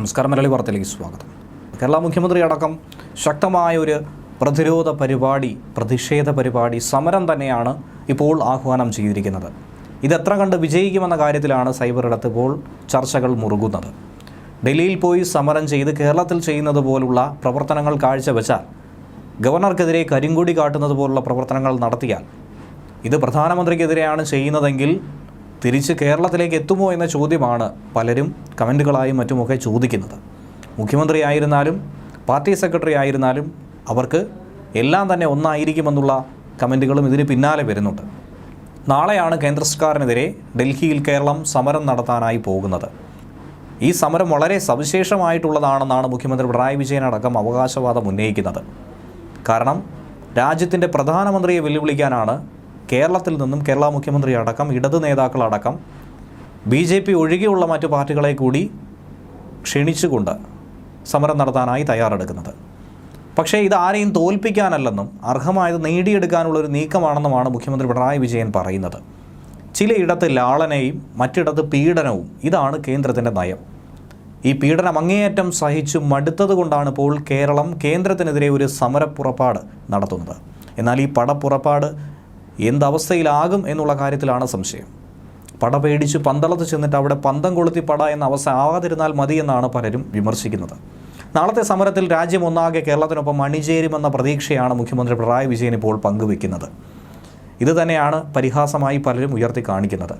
നമസ്കാരം മലയാളി വാർത്തയിലേക്ക് സ്വാഗതം. കേരള മുഖ്യമന്ത്രി അടക്കം ശക്തമായ ഒരു പ്രതിരോധ പരിപാടി പ്രതിഷേധ പരിപാടി സമരം തന്നെയാണ് ഇപ്പോൾ ആഹ്വാനം ചെയ്തിരിക്കുന്നത്. ഇതെത്ര കണ്ട് വിജയിക്കുമെന്ന കാര്യത്തിലാണ് സൈബർ ഇടത്ത് ഇപ്പോൾ ചർച്ചകൾ മുറുകുന്നത്. ഡൽഹിയിൽ പോയി സമരം ചെയ്ത് കേരളത്തിൽ ചെയ്യുന്നത് പോലുള്ള പ്രവർത്തനങ്ങൾ കാഴ്ചവെച്ചാൽ ഗവർണർക്കെതിരെ കരിങ്കൊടി കാട്ടുന്നത് പോലുള്ള പ്രവർത്തനങ്ങൾ നടത്തിയാൽ ഇത് പ്രധാനമന്ത്രിക്കെതിരെയാണ് ചെയ്യുന്നതെങ്കിൽ തിരിച്ച് കേരളത്തിലേക്ക് എത്തുമോ എന്ന ചോദ്യമാണ് പലരും കമന്റുകളായും മറ്റുമൊക്കെ ചോദിക്കുന്നത്. മുഖ്യമന്ത്രിയായിരുന്നാലും പാർട്ടി സെക്രട്ടറി ആയിരുന്നാലും അവർക്ക് എല്ലാം തന്നെ ഒന്നായിരിക്കുമെന്നുള്ള കമന്റുകളും ഇതിന് പിന്നാലെ വരുന്നുണ്ട്. നാളെയാണ് കേന്ദ്ര സർക്കാരിനെതിരെ ഡൽഹിയിൽ കേരളം സമരം നടത്താനായി പോകുന്നത്. ഈ സമരം വളരെ സവിശേഷമായിട്ടുള്ളതാണെന്നാണ് മുഖ്യമന്ത്രി പിണറായി വിജയൻ അടക്കം അവകാശവാദം ഉന്നയിക്കുന്നത്. കാരണം രാജ്യത്തിന്റെ പ്രധാനമന്ത്രിയെ വെല്ലുവിളിക്കാനാണ് കേരളത്തിൽ നിന്നും കേരള മുഖ്യമന്ത്രി അടക്കം ഇടത് നേതാക്കളടക്കം ബി ജെ പി ഒഴികെയുള്ള മറ്റു പാർട്ടികളെ കൂടി ക്ഷണിച്ചുകൊണ്ട് സമരം നടത്താനായി തയ്യാറെടുക്കുന്നത്. പക്ഷേ ഇത് ആരെയും തോൽപ്പിക്കാനല്ലെന്നും അർഹമായത് നേടിയെടുക്കാനുള്ളൊരു നീക്കമാണെന്നുമാണ് മുഖ്യമന്ത്രി പിണറായി വിജയൻ പറയുന്നത്. ചിലയിടത്ത് ലാളനയും മറ്റിടത്ത് പീഡനവും ഇതാണ് കേന്ദ്രത്തിന്റെ നയം. ഈ പീഡനം അങ്ങേയറ്റം സഹിച്ചു മടുത്തത് കൊണ്ടാണ് ഇപ്പോൾ കേരളം കേന്ദ്രത്തിനെതിരെ ഒരു സമരപ്പുറപ്പാട് നടത്തുന്നത്. എന്നാൽ ഈ പടപ്പുറപ്പാട് എന്തവസ്ഥയിലാകും എന്നുള്ള കാര്യത്തിലാണ് സംശയം. പട പേടിച്ച് പന്തളത്ത് ചെന്നിട്ട് അവിടെ പന്തം കൊളുത്തി പട എന്ന അവസ്ഥ ആവാതിരുന്നാൽ മതിയെന്നാണ് പലരും വിമർശിക്കുന്നത്. നാളത്തെ സമരത്തിൽ രാജ്യം ഒന്നാകെ കേരളത്തിനൊപ്പം അണിചേരുമെന്ന പ്രതീക്ഷയാണ് മുഖ്യമന്ത്രി പിണറായി വിജയൻ ഇപ്പോൾ പങ്കുവെക്കുന്നത്. ഇത് തന്നെയാണ് പരിഹാസമായി പലരും ഉയർത്തി കാണിക്കുന്നത്.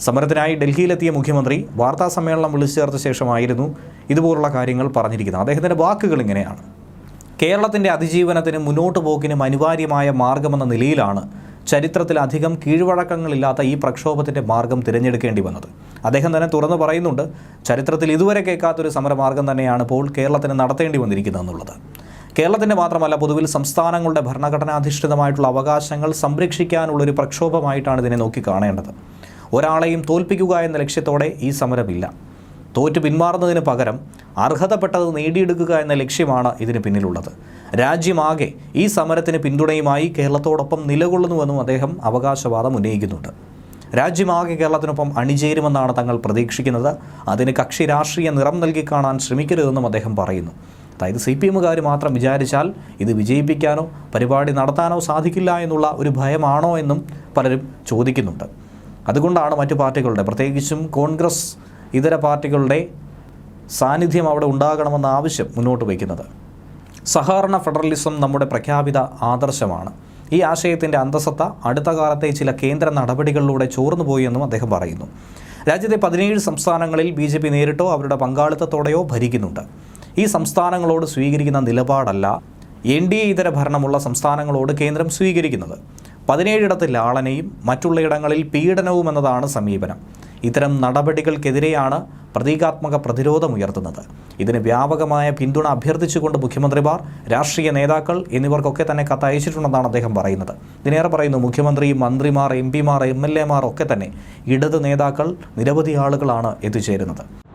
സമരത്തിനായി ഡൽഹിയിലെത്തിയ മുഖ്യമന്ത്രി വാർത്താ സമ്മേളനം വിളിച്ചു ചേർത്ത ശേഷമായിരുന്നു ഇതുപോലുള്ള കാര്യങ്ങൾ പറഞ്ഞിരിക്കുന്നത്. അദ്ദേഹത്തിന്റെ വാക്കുകൾ ഇങ്ങനെയാണ്. കേരളത്തിന്റെ അതിജീവനത്തിനും മുന്നോട്ട് പോക്കിനും അനിവാര്യമായ മാർഗമെന്ന നിലയിലാണ് ചരിത്രത്തിൽ അധികം കീഴ്വഴക്കങ്ങളില്ലാത്ത ഈ പ്രക്ഷോഭത്തിന്റെ മാർഗം തിരഞ്ഞെടുക്കേണ്ടി വന്നത്. അദ്ദേഹം തന്നെ തുറന്നു പറയുന്നുണ്ട് ചരിത്രത്തിൽ ഇതുവരെ കേൾക്കാത്തൊരു സമരമാർഗം തന്നെയാണ് ഇപ്പോൾ കേരളത്തിന് നടത്തേണ്ടി വന്നിരിക്കുന്നത് എന്നുള്ളത് കേരളത്തിന്റെ മാത്രമല്ല പൊതുവിൽ സംസ്ഥാനങ്ങളുടെ ഭരണഘടനാധിഷ്ഠിതമായിട്ടുള്ള അവകാശങ്ങൾ സംരക്ഷിക്കാനുള്ളൊരു പ്രക്ഷോഭമായിട്ടാണ് ഇതിനെ നോക്കി കാണേണ്ടത്. ഒരാളെയും തോൽപ്പിക്കുക എന്ന ലക്ഷ്യത്തോടെ ഈ സമരമില്ല. തോറ്റു പിന്മാറുന്നതിന് പകരം അർഹതപ്പെട്ടത് നേടിയെടുക്കുക എന്ന ലക്ഷ്യമാണ് ഇതിന് പിന്നിലുള്ളത്. രാജ്യമാകെ ഈ സമരത്തിന് പിന്തുണയുമായി കേരളത്തോടൊപ്പം നിലകൊള്ളുന്നുവെന്നും അദ്ദേഹം അവകാശവാദം ഉന്നയിക്കുന്നുണ്ട്. രാജ്യമാകെ കേരളത്തിനൊപ്പം അണിചേരുമെന്നാണ് തങ്ങൾ പ്രതീക്ഷിക്കുന്നത്. അതിന് കക്ഷി രാഷ്ട്രീയ നിറം നൽകി കാണാൻ ശ്രമിക്കരുതെന്നും അദ്ദേഹം പറയുന്നു. അതായത് സി പി എമ്മുകാർ മാത്രം വിചാരിച്ചാൽ ഇത് വിജയിപ്പിക്കാനോ പരിപാടി നടത്താനോ സാധിക്കില്ല എന്നുള്ള ഒരു ഭയമാണോ എന്നും പലരും ചോദിക്കുന്നുണ്ട്. അതുകൊണ്ടാണ് മറ്റു പാർട്ടികളുടെ പ്രത്യേകിച്ചും കോൺഗ്രസ് ഇതര പാർട്ടികളുടെ സാന്നിധ്യം അവിടെ ഉണ്ടാകണമെന്ന ആവശ്യം മുന്നോട്ട് വയ്ക്കുന്നത്. സഹകരണ ഫെഡറലിസം നമ്മുടെ പ്രഖ്യാപിത ആദർശമാണ്. ഈ ആശയത്തിന്റെ അന്തസത്ത അടുത്ത കാലത്തെ ചില കേന്ദ്ര നടപടികളിലൂടെ ചോർന്നുപോയി എന്നും അദ്ദേഹം പറയുന്നു. രാജ്യത്തെ പതിനേഴ് സംസ്ഥാനങ്ങളിൽ ബി ജെ പി നേരിട്ടോ അവരുടെ പങ്കാളിത്തത്തോടെയോ ഭരിക്കുന്നുണ്ട്. ഈ സംസ്ഥാനങ്ങളോട് സ്വീകരിക്കുന്ന നിലപാടല്ല എൻ ഡി എ ഇതര ഭരണമുള്ള സംസ്ഥാനങ്ങളോട് കേന്ദ്രം സ്വീകരിക്കുന്നത്. പതിനേഴിടത്ത് ലാളനയും മറ്റുള്ളയിടങ്ങളിൽ പീഡനവും എന്നതാണ് സമീപനം. ഇത്തരം നടപടികൾക്കെതിരെയാണ് പ്രതീകാത്മക പ്രതിരോധമുയർത്തുന്നത് ഇതിന് വ്യാപകമായ പിന്തുണ അഭ്യർത്ഥിച്ചുകൊണ്ട് മുഖ്യമന്ത്രിമാർ രാഷ്ട്രീയ നേതാക്കൾ എന്നിവർക്കൊക്കെ തന്നെ കത്തയച്ചിട്ടുണ്ടെന്നാണ് അദ്ദേഹം പറയുന്നത്. ഇതിനേറെ പറയുന്നു മുഖ്യമന്ത്രി മന്ത്രിമാർ എം പിമാർ എം എൽ എമാർ ഒക്കെ തന്നെ ഇടത് നേതാക്കൾ നിരവധി ആളുകളാണ് എത്തിച്ചേരുന്നത്.